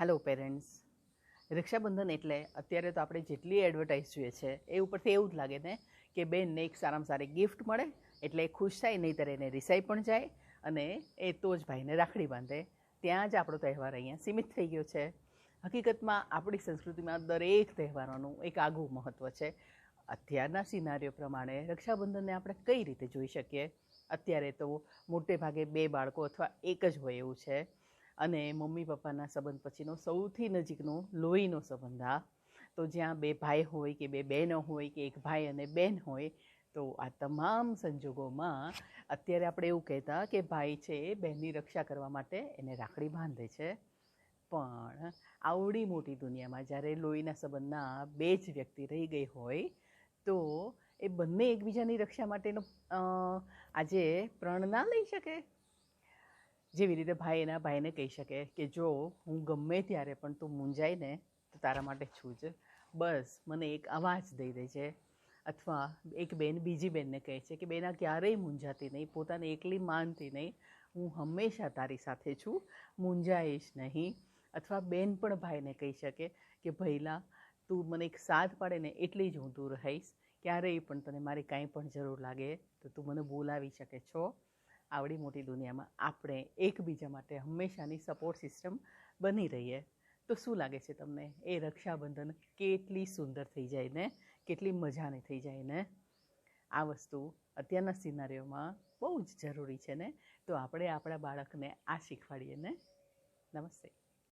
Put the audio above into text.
Hello parents Rakshabandhan એટલે અત્યારે તો આપણે જેટલી એડવર્ટાઇઝ જોઈએ છે, એ ઉપરથી એવું જ લાગે ને કે બેનને એક સારામાં સારી ગિફ્ટ મળે, એટલે એ ખુશ થાય, નહીંતર એને રિસાઈ પણ જાય અને એ તો જ ભાઈને રાખડી બાંધે. ત્યાં જ આપણો તહેવાર અહીંયા સીમિત થઈ ગયો છે. હકીકતમાં આપણી સંસ્કૃતિમાં દરેક તહેવારોનું એક આગવું મહત્ત્વ છે. અત્યારના સિનારીઓ પ્રમાણે રક્ષાબંધનને આપણે કઈ રીતે જોઈ શકીએ? અત્યારે તો મોટે ભાગે બે બાળકો અથવા એક જ હોય એવું છે. અને મમ્મી પપ્પાના સંબંધ પછીનો સૌથી નજીકનો લોહીનો સંબંધ આ તો જ્યાં બે ભાઈ હોય કે બે બહેનો હોય કે એક ભાઈ અને બહેન હોય, તો આ તમામ સંજોગોમાં અત્યારે આપણે એવું કહેતા કે ભાઈ છે એ બહેનની રક્ષા કરવા માટે એને રાખડી બાંધે છે. પણ આવડી મોટી દુનિયામાં જ્યારે લોહીના સંબંધના બે જ વ્યક્તિ રહી ગઈ હોય, તો એ બંને એકબીજાની રક્ષા માટેનો આજે પ્રણ ના લઈ શકે. જેવી રીતે ભાઈ એના ભાઈને કહી શકે કે, જો, હું ગમે ત્યારે પણ તું મૂંઝાય ને તો તારા માટે છું જ. બસ, મને એક અવાજ દઈ દે છે અથવા એક બેન બીજી બેનને કહે છે કે, બેના ક્યારેય મૂંઝાતી નહીં, પોતાને એકલી માનતી નહીં. હું હંમેશા તારી સાથે છું, મૂંઝાઈશ નહીં. અથવા બેન પણ ભાઈને કહી શકે કે ભૈલા તું મને એક સાથ પાડે ને એટલી જ હું દૂર રહીશ. ક્યારેય પણ તને મારી કાંઈ પણ જરૂર લાગે તો તું મને બોલાવી શકે છો. આવડી મોટી દુનિયામાં આપણે એકબીજા માટે હંમેશાની સપોર્ટ સિસ્ટમ બની રહીએ. તો શું લાગે છે તમને? એ રક્ષાબંધન કેટલી સુંદર થઈ જાય ને? કેટલી મજાની થઈ જાય ને? આ વસ્તુ અત્યારના સિનારીઓમાં બહુ જ જરૂરી છે ને? તો આપણે આપણા બાળકને આ શીખવાડીએ ને? નમસ્તે.